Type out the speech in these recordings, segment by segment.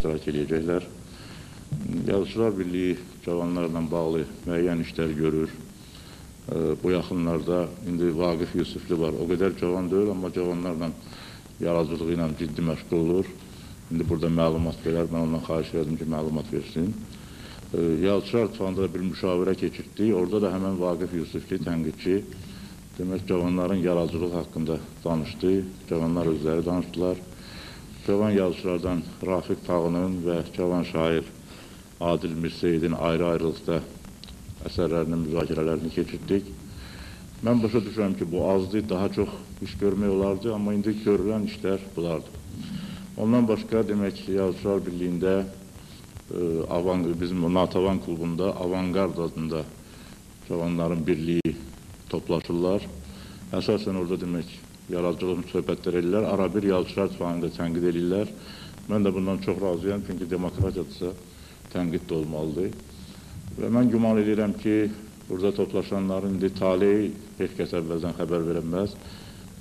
iştirak edəcəklər. Yazıçılar Birliyi cavanlarla bağlı müəyyən işlər görür. Bu yaxınlarda indi Vaqif Yusufli var. O qədər cavan deyil, amma cavanlarla yaradıcılığı ilə ciddi məşğul olur. İndi burada məlumat verər, mən ondan xahiş edirəm ki, məlumat versin. E, Yazıçılar İttifaqında da bir müşavirə keçirdik. Orada da həmən Vaqif Yusufli tənqidçi demək cavanların yaradıcılığı haqqında danışdı. Cavanlar özləri danışdılar. Cavan yazıçılardan Rafiq Tağının və cavan şair Adil Mirseyidin ayrı-ayrılıqda əsərlərinin müzakirələrini keçirdik. Mən başa düşürəm ki, bu azdır, daha çox iş görmək olardı, amma indi görülən işlər bunlardır. Ondan başqa demək ki, Yazıçılar Birliyində e, Avan, bizim Natavan klubunda Avangard adında cavanların birliyi toplaşırlar. Əsasən orada demək yaradıcılıq söhbətlər edirlər. Ara bir yazıçılar ittifaqında tənqid edirlər. Mən də bundan çox razıyam, çünki demokratiyadırsa tənqid də olmalıdır. Və mən güman edirəm ki, burada toplaşanların indi taleyi heç kəs əvvəldən xəbər verəməz.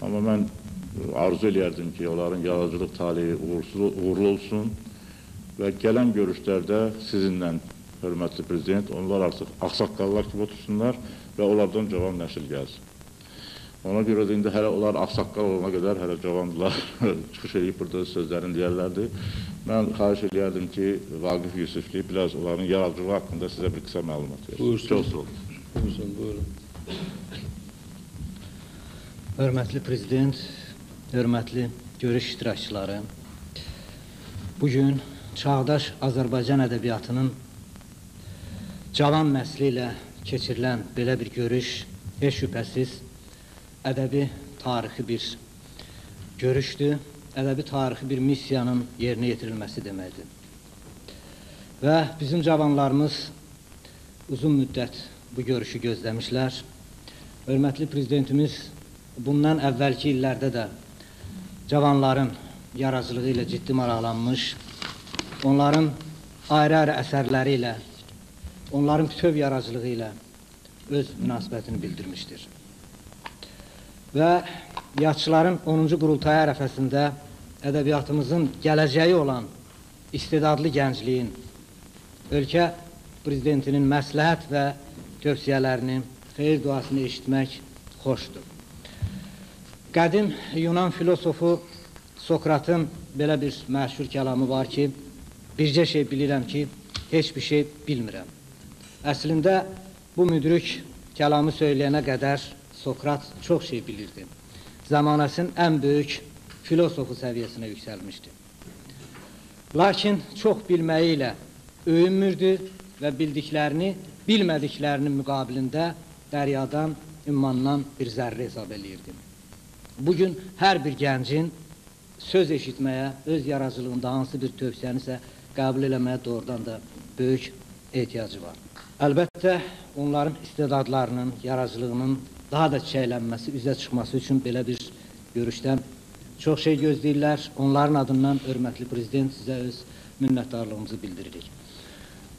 Amma mən arzu eləyərdim ki, onların yaradıcılıq taleyi uğursuz, uğurlu olsun və gələn görüşlərdə sizinlə, hörmətli prezident, onlar artıq axsaqqallar kimi otursunlar və onlardan cavan nəsil gəlsin. Ona görə də indi hələ onlar axsaqqal olana qədər hələ cavandılar çıxış edib burada sözlərini deyərlərdi. Mən xahiş eləyərdim ki, Vaqif Yusufli biraz onların yaradıcılığı haqqında sizə bir qısa məlumat versin. Buyursun. Çox sağ olun. Buyursun, buyurun. Hörmətli prezident, hörmətli görüş iştirakçıları, bugün çağdaş Azərbaycan ədəbiyyatının cavan nəsli ilə keçirilən belə bir görüş heç şübhəsiz ədəbi tarixi bir görüşdür, ədəbi tarixi bir missiyanın yerinə yetirilməsi deməkdir. Və bizim cavanlarımız uzun müddət bu görüşü gözləmişlər. Hörmətli prezidentimiz bundan əvvəlki illərdə də cavanların yaradıcılığı ilə ciddi maraqlanmış, onların ayrı-ayrı əsərləri ilə, onların bütöv yaradıcılığı ilə öz münasibətini bildirmişdir. Və yazıçıların 10-cu qurultayı ərəfəsində ədəbiyyatımızın gələcəyi olan istedadlı gəncliyin ölkə prezidentinin məsləhət və tövsiyələrini, xeyir duasını eşitmək xoşdur. Qədim Yunan filosofu Sokratın belə bir məşhur kəlamı var ki, bircə şey bilirəm ki, heç bir şey bilmirəm. Əslində bu müdrik kəlamı söyləyənə qədər Sokrat çox şey bilirdi. Zamanəsinin ən böyük filosofu səviyyəsinə yüksəlmişdi. Lakin çox bilməyi ilə öyünmürdü və bildiklərini bilmədiklərinin müqabilində dəryadan, ümmandan bir zərrə hesab eləyirdi. Bugün hər bir gəncin söz eşitməyə, öz yaradıcılığında hansı bir tövsiyənisə qəbul eləməyə doğrudan da böyük ehtiyacı var. Əlbəttə, onların istedadlarının, yaradıcılığının daha da çiçəklənməsi, üzə çıxması üçün belə bir görüşdən çox şey gözləyirlər. Onların adından hörmətli prezident sizə öz minnətdarlığımızı bildiririk.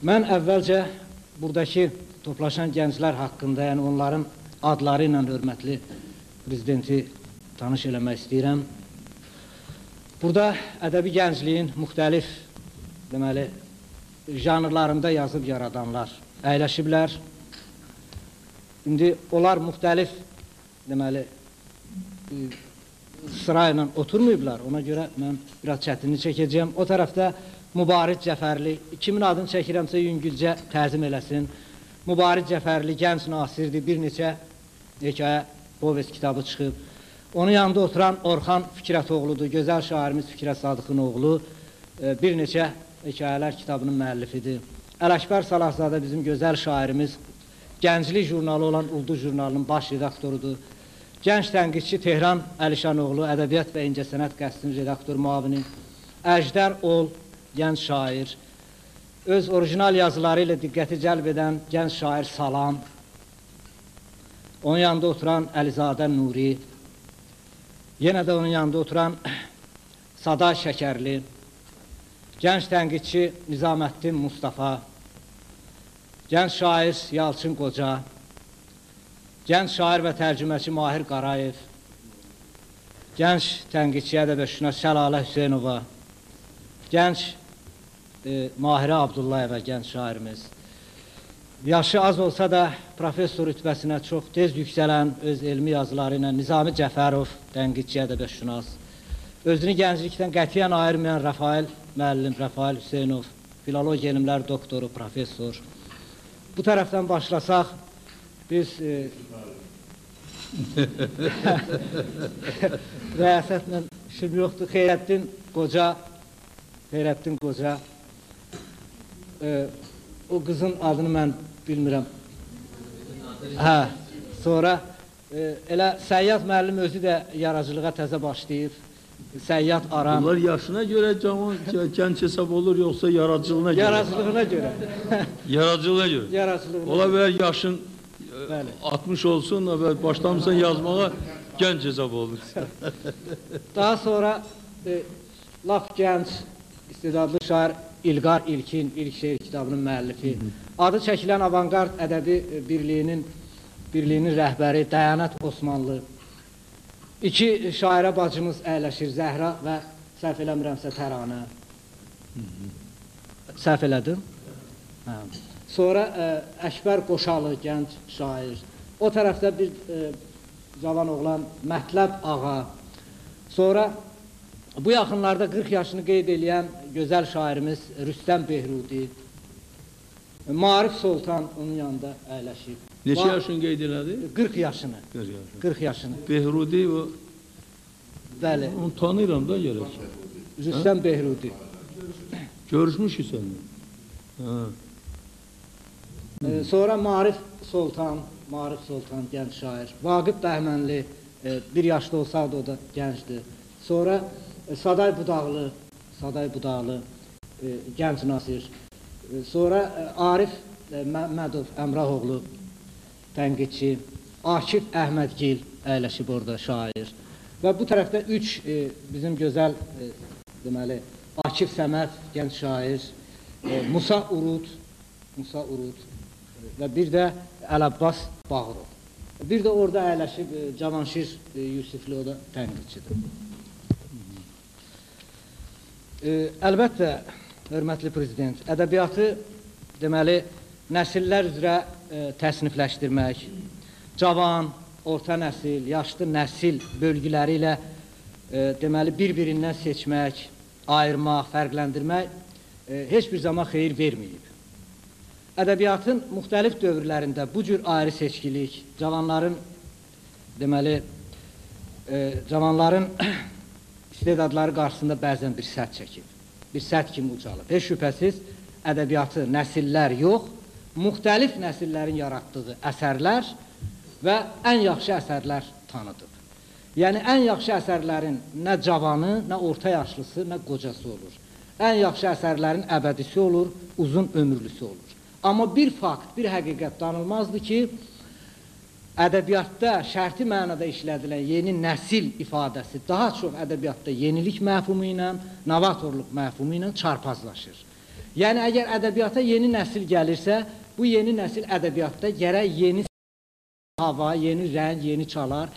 Mən əvvəlcə buradakı toplaşan gənclər haqqında, yəni onların adları ilə hörmətli prezidenti tanış eləmək istəyirəm. Burada ədəbi gəncliyin müxtəlif deməli janrlarında yazıb yaradanlar əyləşiblər. İndi onlar müxtəlif deməli e, sırayla oturmayıblar. Ona görə mən biraz çətinlik çəkəcəyəm. O tərəfdə Mübariz Cəfərli, kimin adını çəkirəmsə yüngülcə təzim eləsin. Mübariz Cəfərli gənc nasirdir, bir neçə hekayə povest kitabı çıxıb. Onun yanında oturan Orxan Fikrətoğludur, gözəl şairimiz Fikrət Sadıqın oğlu, e, bir neçə hekayələr kitabının müəllifidir. Ələkbər Salahzadə bizim gözəl şairimiz, gənclik jurnalı olan Ulduz jurnalının baş redaktorudur. Gənc tənqidçi Tehran Əlişanoğlu, Ədəbiyyat və İncəsənət qəzetinin redaktor müavini, Əjdər Ol, gənc şair, öz orijinal yazıları ilə diqqəti cəlb edən gənc şair Salam, onun yanında oturan Əlizadə Nuri, yenə də onun yanında oturan Sada Şəkərli, gənc tənqidçi Nizaməddin Mustafa, gənc şair Yalçın Qoca, gənc şair və tərcüməçi Mahir Qarayev, gənc tənqidçi ədəbəşünas Şəlalə Hüseynova, gənc e, Mahirə Abdullayeva gənc şairimiz. Yaşı az olsa da professor rütbəsinə çox tez yüksələn öz elmi yazıları ilə Nizami Cəfərov, tənqidçi ədəbiyyatşünas, özünü gənclikdən qətiyyən ayırmayan Rafael müəllim, Rafael Hüseynov, filologiya elmləri doktoru, professor. Bu tərəfdən başlasaq, biz e, rəyasətlə işim yoxdur. Xeyrəddin Qoca, Xeyrəddin Qoca, e, o qızın adını mən bilmirəm. Hə, sonra e, elə Səyyad müəllim özü də yaradıcılığa təzə başlayıb. Səyyad Aram. Bunlar yaşına göre cavan, genç hesap olur yoksa yaratıcılığına göre. Yaradıcılığına görə. Yaratıcılığına göre. Yaradıcılığına. Ola bilər yaşın e, Bəli. 60 olsun ve başlamışsan yazmağa genç hesap olur. Daha sonra e, laf gənc istedadlı şair İlqar İlkin, İlk şeir kitabının müəllifi. Adı çəkilən Avangard Ədəbi e, Birliyinin birliyinin rəhbəri Dəyanət Osmanlı. İki şairə bacımız əyləşir Zəhra və səhv eləmirəmsə Təranə. Səhv elədim? Hə. Sonra ə, Əkbər Qoşalı gənc şair. O tərəfdə bir ə, cavan oğlan Mətləb ağa. Sonra bu yaxınlarda 40 yaşını qeyd edən gözəl şairimiz Rüstəm Behrudi. Marif Sultan onun yanında əyləşib. Neçə Va- yaşın qeyd elədi? 40 yaşını. 40 yaşın. 40 yaşını. Behrudi o, Bəli. onu tanıyıram da gerek. Rüstəm Behrudi. Görüşmüşük seninle. Ha. Ee, sonra Marif Sultan, Marif Sultan gənc şair. Vaqif Bəhmənli e, bir yaşlı olsaydı o da gəncdir. Sonra e, Saday Budaqlı, Saday Budaqlı e, gənc nasir. E, sonra e, Arif e, Məmmədov Əmrahoğlu tənqidçi, Akif Əhmədgil əyləşib orada şair. Və bu tərəfdə 3 e, bizim gözəl e, deməli Akif Səməd gənc şair, e, Musa Urud, Musa Urud e, və bir də Əlabbas Bağırov. Bir də orada əyləşib e, Cavanşir e, Yusifli o da tənqidçidir. E, əlbəttə, hörmətli prezident, ədəbiyyatı deməli nəsillər üzrə təsnifləşdirmək, cavan, orta nəsil, yaşlı nəsil bölgüləri ilə deməli bir-birindən seçmək, ayırmaq, fərqləndirmək heç bir zaman xeyir verməyib. Ədəbiyyatın müxtəlif dövrlərində bu cür ayrı seçkilik, cavanların deməli e, cavanların istedadları qarşısında bəzən bir sədd çəkib. Bir sədd kimi ucalıb. Heç şübhəsiz ədəbiyyatı nəsillər yox, müxtəlif nəsillərin yaratdığı əsərlər və ən yaxşı əsərlər tanıdıb. Yəni ən yaxşı əsərlərin nə cavanı, nə orta yaşlısı, nə qocası olur. Ən yaxşı əsərlərin əbədisi olur, uzun ömürlüsü olur. Amma bir fakt, bir həqiqət danılmazdır ki, ədəbiyyatda şərti mənada işlədilən yeni nəsil ifadəsi daha çox ədəbiyyatda yenilik məfhumu ilə, novatorluq məfhumu ilə çarpazlaşır. Yəni əgər ədəbiyyata yeni nəsil gəlirsə, bu yeni nəsil ədəbiyyatda gərək yeni hava, yeni rəng, yeni çalar,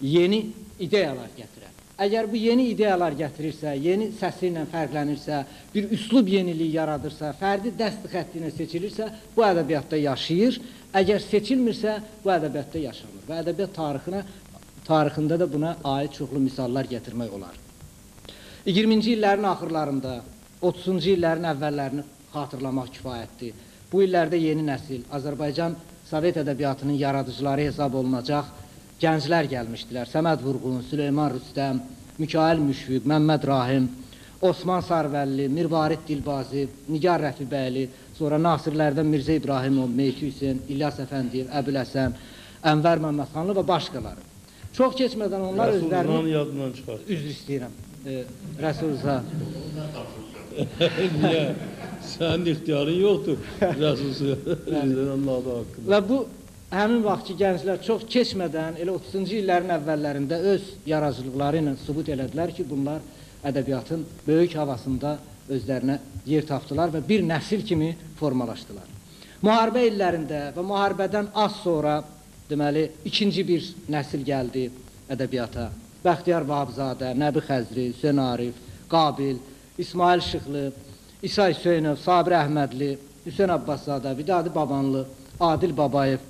yeni ideyalar gətirər. Əgər bu yeni ideyalar gətirirsə, yeni səsi ilə fərqlənirsə, bir üslub yeniliyi yaradırsa, fərdi dəst xətti ilə seçilirsə, bu ədəbiyyatda yaşayır. Əgər seçilmirsə, bu ədəbiyyatda yaşamır. Və ədəbiyyat tarixinə tarixində də buna aid çoxlu misallar gətirmək olar. 20-ci illərin axırlarında, 30-cu illərin əvvəllərini xatırlamaq kifayətdir. Bu illərdə yeni nəsil Azərbaycan Sovet ədəbiyyatının yaradıcıları hesab olunacaq gənclər gəlmişdilər. Səməd Vurğun, Süleyman Rüstəm, Mikail Müşfiq, Məmməd Rahim, Osman Sarvəlli, Mirvarid Dilbazi, Nigar Rəfibəyli, sonra Nasirlərdən Mirzə İbrahimov, Meyki Hüseyn, İlyas Əfəndiyev, Əbül Həsən, Ənvər Məmmədxanlı və başqaları. Çox keçmədən onlar Rəsul özlərini yadından çıxar. üzr istəyirəm. E, Rəsul Rza. Niye? Senin ixtiyarın yoktur. Rəsul adı hakkında. Və bu həmin vaxtki gənclər çox keçmədən elə 30-cu illərin əvvəllərində öz yaradıcılıqları ilə sübut elədilər ki, bunlar ədəbiyyatın böyük havasında özlərinə yer tapdılar və bir nəsil kimi formalaşdılar. Müharibə illərində və müharibədən az sonra deməli ikinci bir nəsil gəldi ədəbiyyata. Bəxtiyar Vahabzadə, Nəbi Xəzri, Hüseyn Arif, Qabil, İsmail Şıxlı, İsa Hüseynov, Sabir Əhmədli, Hüseyn Abbaszadə, Vidadi Babanlı, Adil Babayev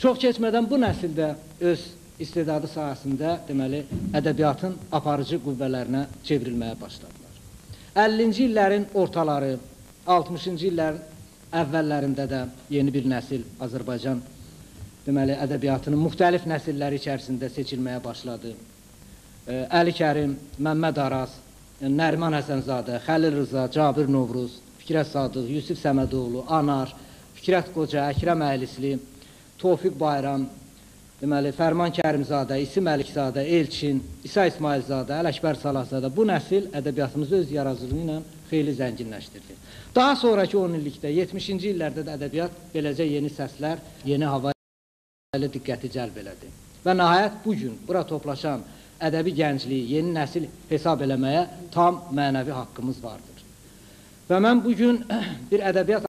çox keçmədən bu nəsildə öz istedadı sahəsində deməli ədəbiyyatın aparıcı qüvvələrinə çevrilməyə başladılar. 50-ci illərin ortaları, 60-cı illərin əvvəllərində də yeni bir nəsil Azərbaycan deməli ədəbiyyatının müxtəlif nəsilləri içərisində seçilməyə başladı. Əli Kərim, Məmməd Araz, Nəriman Həsənzadə, Xəlil Rıza, Cabir Novruz, Fikrət Sadıq, Yusif Səmədoğlu, Anar, Fikrət Qoca, Əkrəm Əylisli, Tofiq Bayram, deməli Fərman Kərimzadə, İsim Əlikzadə, Elçin, İsa İsmailzadə, Ələkbər Salahzadə bu nəsil ədəbiyyatımızı öz yaradıcılığı ilə xeyli zənginləşdirdi. Daha sonrakı 10 illikdə, 70-ci illərdə də ədəbiyyat beləcə yeni səslər, yeni hava ilə diqqəti cəlb elədi. Və nəhayət bu gün bura toplaşan ədəbi gəncliyi, yeni nəsil hesab eləməyə tam mənəvi haqqımız vardır. Və mən bu gün bir ədəbiyyat